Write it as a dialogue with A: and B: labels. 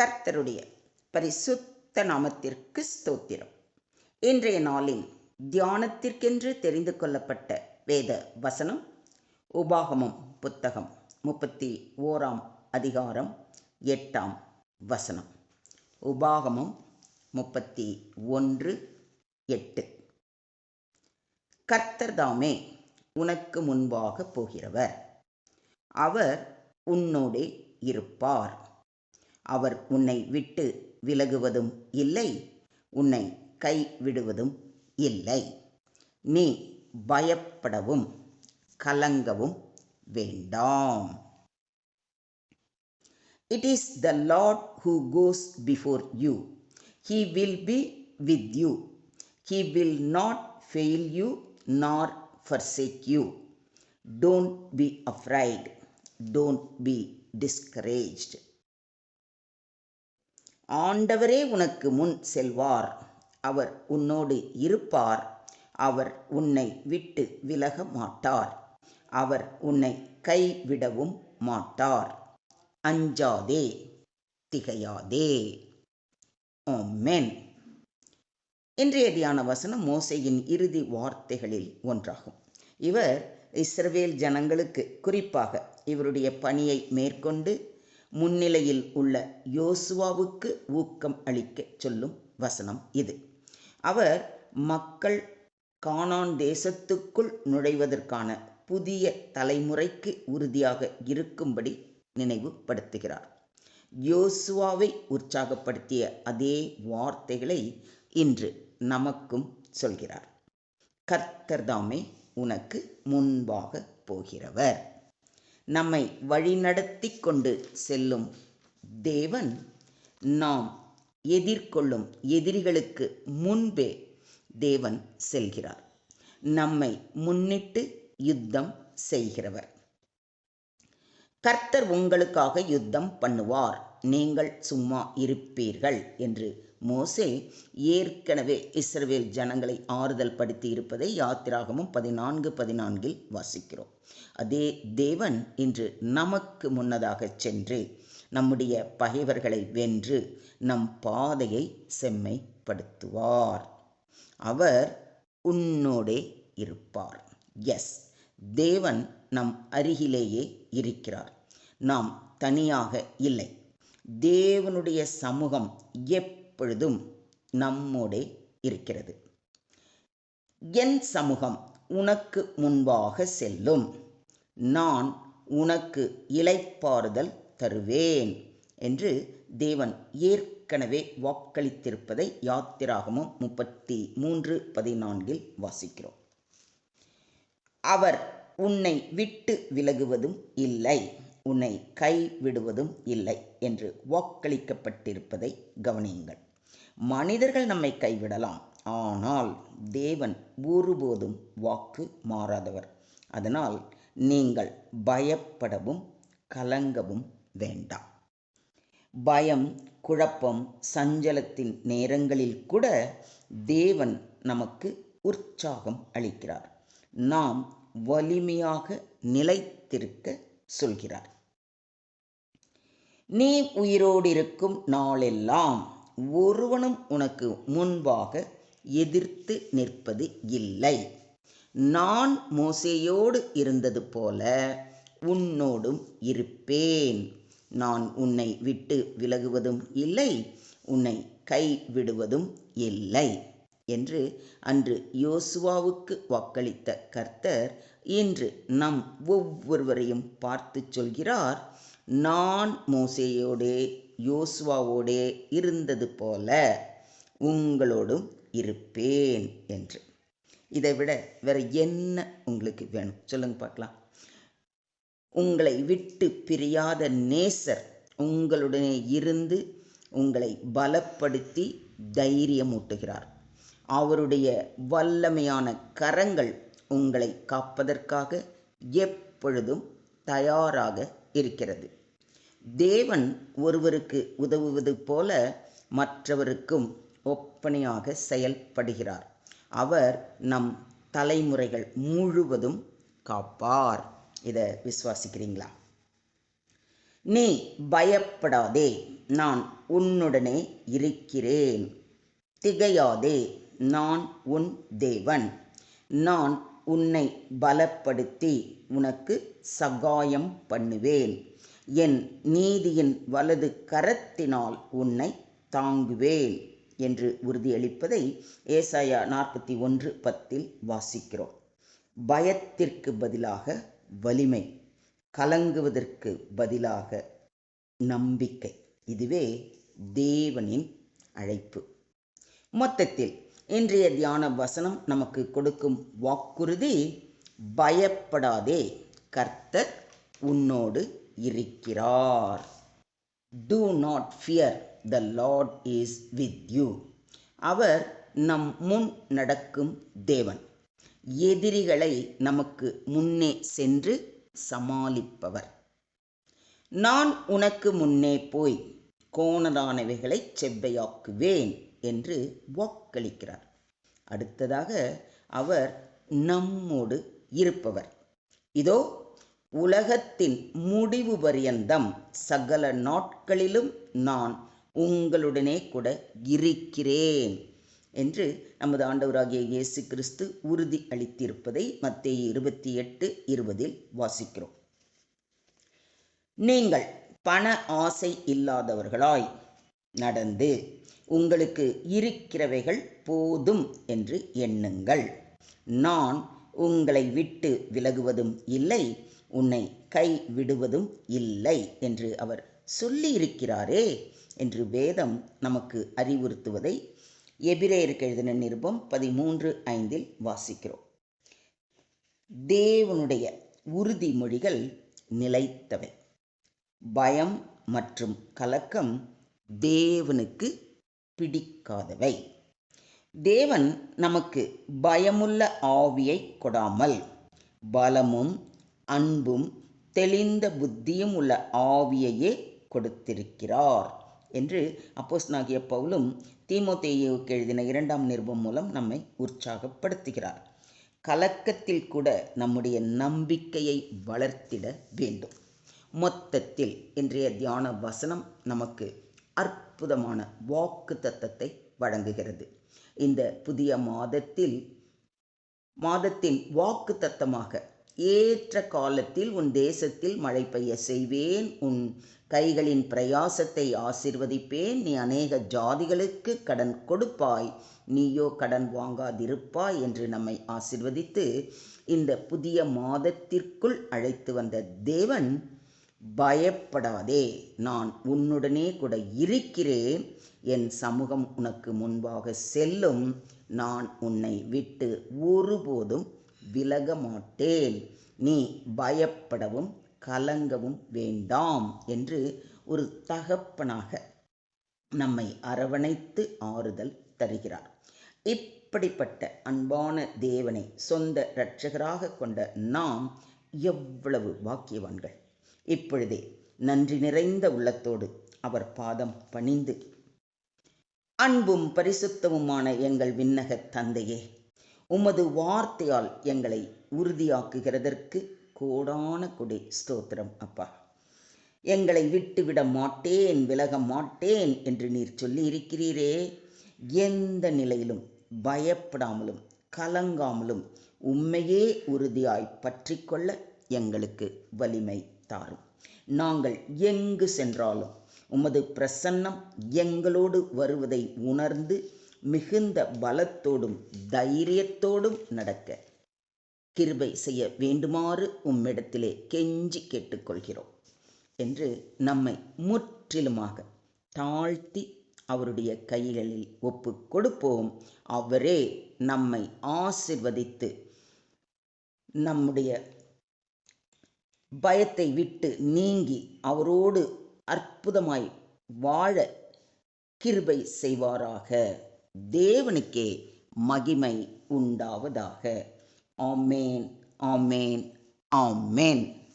A: கர்த்தருடைய பரிசுத்த நாமத்திற்கு ஸ்தோத்திரம். இன்றைய நாளின் தியானத்திற்கென்று தெரிந்து கொள்ளப்பட்ட வேத வசனம் உபாகமம் புத்தகம் முப்பத்தி ஓராம் அதிகாரம் எட்டாம் வசனம். உபாகமம் முப்பத்தி ஒன்று எட்டு. கர்த்தர்தாமே உனக்கு முன்பாக போகிறவர். அவர் உன்னோடே இருப்பார். அவர் உன்னை விட்டு விலகுவதும் இல்லை உன்னை கைவிடுவதும் இல்லை. நீ பயப்படவும் கலங்கவும் வேண்டாம். It is the Lord who goes before you he will be with you he will not fail you nor forsake you don't be afraid don't be discouraged. ஆண்டவரே உனக்கு முன் செல்வார். அவர் உன்னோடு இருப்பார். அவர் உன்னை விட்டு விலக மாட்டார். அவர் உன்னை கைவிடவும் மாட்டார். அஞ்சாதே திகையாதே. ஆமென். இன்றைய தியான வசனம் மோசையின் இறுதி வார்த்தைகளில் ஒன்றாகும். இவர் இஸ்ரவேல் ஜனங்களுக்கு குறிப்பாக இவருடைய பணியை மேற்கொண்டு முன்னிலையில் உள்ள யோசுவாவுக்கு ஊக்கம் அளிக்க சொல்லும் வசனம் இது. அவர் மக்கள் கானான் தேசத்துக்குள் நுழைவதற்கான புதிய தலைமுறைக்கு உறுதியாக இருக்கும்படி நினைவுபடுத்துகிறார். யோசுவாவை உற்சாகப்படுத்திய அதே வார்த்தைகளை இன்று நமக்கும் சொல்கிறார். கர்த்தர்தாமே உனக்கு முன்பாக போகிறவர். நம்மை வழிநடத்தி கொண்டு செல்லும் தேவன் நாம் எதிர்கொள்ளும் எதிரிகளுக்கு முன்பே தேவன் செல்கிறார். நம்மை முன்னிட்டு யுத்தம் செய்கிறவர். கர்த்தர் உங்களுக்காக யுத்தம் பண்ணுவார். நீங்கள் சும்மா இருப்பீர்கள் என்று மோசே ஏற்கனவே இஸ்ரவேல் ஜனங்களை ஆறுதல் படுத்தி இருப்பதை யாத்திராகமும் பதினான்கு பதினான்கில் வாசிக்கிறோம். அதே தேவன் இன்று நமக்கு முன்னதாக சென்று நம்முடைய பகைவர்களை வென்று நம் பாதையை செம்மைப்படுத்துவார். அவர் உன்னோடே இருப்பார். எஸ் தேவன் நம் அருகிலேயே இருக்கிறார். நாம் தனியாக இல்லை. தேவனுடைய சமூகம் எப்பொழுதும் நம்மோடே இருக்கிறது. என் சமூகம் உனக்கு முன்பாக செல்லும். நான் உனக்கு இலைப்பாறுதல் தருவேன் என்று தேவன் ஏற்கனவே வாக்களித்திருப்பதை யாத்திராகமும் முப்பத்தி மூன்று பதினான்கில் வாசிக்கிறோம். அவர் உன்னை விட்டு விலகுவதும் இல்லை உன்னை கைவிடுவதும் இல்லை என்று வாக்களிக்கப்பட்டிருப்பதை கவனியுங்கள். மனிதர்கள் நம்மை கைவிடலாம். ஆனால் தேவன் ஒருபோதும் வாக்கு மாறாதவர். அதனால் நீங்கள் பயப்படவும் கலங்கவும் வேண்டாம். பயம் குழப்பம் சஞ்சலத்தின் நேரங்களில் கூட தேவன் நமக்கு உற்சாகம் அளிக்கிறார். நாம் வலிமையாக நிலைத்திருக்க சொல்கிறார். நீ உயிரோடு இருக்கும் நாளெல்லாம் ஒருவனும் உனக்கு முன்பாக எதிர்த்து நிற்பது இல்லை. நான் மோசையோடு இருந்தது போல உன்னோடும் இருப்பேன். நான் உன்னை விட்டு விலகுவதும் இல்லை உன்னை கைவிடுவதும் இல்லை என்று அன்று யோசுவாவுக்கு வாக்களித்த கர்த்தர் இன்று நம் ஒவ்வொருவரையும் பார்த்து சொல்கிறார். நான் மோசையோடே யோசுவாவோடே இருந்தது போல உங்களோடும் இருப்பேன் என்று. இதை விட வேற என்ன உங்களுக்கு வேணும்? சொல்லுங்க பார்க்கலாம். உங்களை விட்டு பிரியாத நேசர் உங்களுடனே இருந்து உங்களை பலப்படுத்தி தைரியமூட்டுகிறார். அவருடைய வல்லமையான கரங்கள் உங்களை காப்பதற்காக எப்பொழுதும் தயாராக இருக்கிறது. தேவன் ஒருவருக்கு உதவுவது போல மற்றவருக்கும் ஒப்பனையாக செயல்படுகிறார். அவர் நம் தலைமுறைகள் முழுவதும் காப்பார். இதை விசுவாசிக்கிறீங்களா? நீ பயப்படாதே நான் உன்னுடனே இருக்கிறேன். திகையாதே நான் உன் தேவன். நான் உன்னை பலப்படுத்தி உனக்கு சகாயம் பண்ணுவேன். என் நீதியின் வலது கரத்தினால் உன்னை தாங்குவேன் என்று உறுதியளிப்பதை ஏசாயா நாற்பத்தி ஒன்று பத்தில் வாசிக்கிறோம். பயத்திற்கு பதிலாக வலிமை கலங்குவதற்கு பதிலாக நம்பிக்கை. இதுவே தேவனின் அழைப்பு. மொத்தத்தில் இன்றைய தியான வசனம் நமக்கு கொடுக்கும் வாக்குறுதி பயப்படாதே கர்த்தர் உன்னோடு இருக்கிறார். Do not fear the Lord is with you அவர் நம் முன் நடக்கும் தேவன். எதிரிகளை நமக்கு முன்னே சென்று சமாளிப்பவர். நான் உனக்கு முன்னே போய் கோணலானவைகளை செவ்வையாக்குவேன் என்று வாக்களிக்கிறார். அடுத்ததாக அவர் நம்மோடு இருப்பவர். இதோ உலகத்தின் முடிவு பரியந்தம் சகல நாட்களிலும் நான் உங்களுடனே கூட இருக்கிறேன் என்று நமது ஆண்டவராகிய இயேசு கிறிஸ்து உறுதி அளித்திருப்பதை மத்திய இருபத்தி எட்டு இருபதில் வாசிக்கிறோம். நீங்கள் பண ஆசை இல்லாதவர்களாய் நடந்து உங்களுக்கு இருக்கிறவைகள் போதும் என்று எண்ணுங்கள். நான் உங்களை விட்டு விலகுவதும் இல்லை உன்னை கை விடுவதும் இல்லை என்று அவர் சொல்லியிருக்கிறாரே என்று வேதம் நமக்கு அறிவுறுத்துவதை எபிரேயருக்கு எழுதின நிருபம் பதிமூன்று ஐந்தில் வாசிக்கிறோம். தேவனுடைய உறுதிமொழிகள் நிலைத்தவை. பயம் மற்றும் கலக்கம் தேவனுக்கு பிடிக்காதவை. தேவன் நமக்கு பயமுள்ள ஆவியை கொடாமல் பலமும் அன்பும் தெளிந்த புத்தியும் உள்ள ஆவியையே கொடுத்திருக்கிறார் என்று அப்போஸ் நாகிய பவுலும் தீமோத்தேயுக்கு எழுதின இரண்டாம் நிருபம் மூலம் நம்மை உற்சாகப்படுத்துகிறார். கலக்கத்தில் கூட நம்முடைய நம்பிக்கையை வளர்த்திட வேண்டும். மொத்தத்தில் இன்றைய தியான வசனம் நமக்கு அற்புதமான வாக்கு தத்தத்தை வழங்குகிறது. இந்த புதிய மாதத்தில் மாதத்தின் வாக்கு தத்தமாக ஏற்ற காலத்தில் உன் தேசத்தில் மழை பெய்ய செய்வேன் உன் கைகளின் பிரயாசத்தை ஆசிர்வதிப்பேன் நீ அநேக ஜாதிகளுக்கு கடன் கொடுப்பாய் நீயோ கடன் வாங்காதிருப்பாய் என்று நம்மை ஆசிர்வதித்து இந்த புதிய மாதத்திற்குள் அழைத்து வந்த தேவன் பயப்படாதே நான் உன்னுடனே கூட இருக்கிறேன் என் சமூகம் உனக்கு முன்பாக செல்லும். நான் உன்னை விட்டு ஒருபோதும் விலக மாட்டேன் நீ பயப்படவும் கலங்கவும் வேண்டாம் என்று ஒரு தகப்பனாக நம்மை அரவணைத்து ஆறுதல் தருகிறார். இப்படிப்பட்ட அன்பான தேவனை சொந்த இரட்சகராக கொண்ட நாம் எவ்வளவு பாக்கியவான்கள். இப்பொழுதே நன்றி நிறைந்த உள்ளத்தோடு அவர் பாதம் பணிந்து அன்பும் பரிசுத்தமுமான எங்கள் விண்ணக தந்தையே உமது வார்த்தையால் எங்களை உறுதியாக்குகிறதற்கு கோடான கொடி ஸ்தோத்திரம் அப்பா. எங்களை விட்டுவிட மாட்டேன் விலக மாட்டேன் என்று நீர் சொல்லி இருக்கிறீரே எந்த நிலையிலும் பயப்படாமலும் கலங்காமலும் உண்மையே உறுதியாய் பற்றி கொள்ள எங்களுக்கு வலிமை தாரும். நாங்கள் எங்கு சென்றாலும் உமது பிரசன்னம் எங்களோடு வருவதை உணர்ந்து மிகுந்த பலத்தோடும் தைரியத்தோடும் நடக்க. கிருபை செய்ய வேண்டுமாறு உம்மிடத்திலே கெஞ்சி கேட்டுக்கொள்கிறோம் என்று நம்மை முற்றிலுமாக தாழ்த்தி அவருடைய கைகளில் ஒப்பு கொடுப்போம். அவரே நம்மை ஆசிர்வதித்து நம்முடைய பயத்தை விட்டு நீங்கி அவரோடு அற்புதமாய் வாழ கிருபை செய்வாராக. தேவனுக்கே மகிமை உண்டாவதாக. ஆமேன் ஆமேன் ஆமேன்.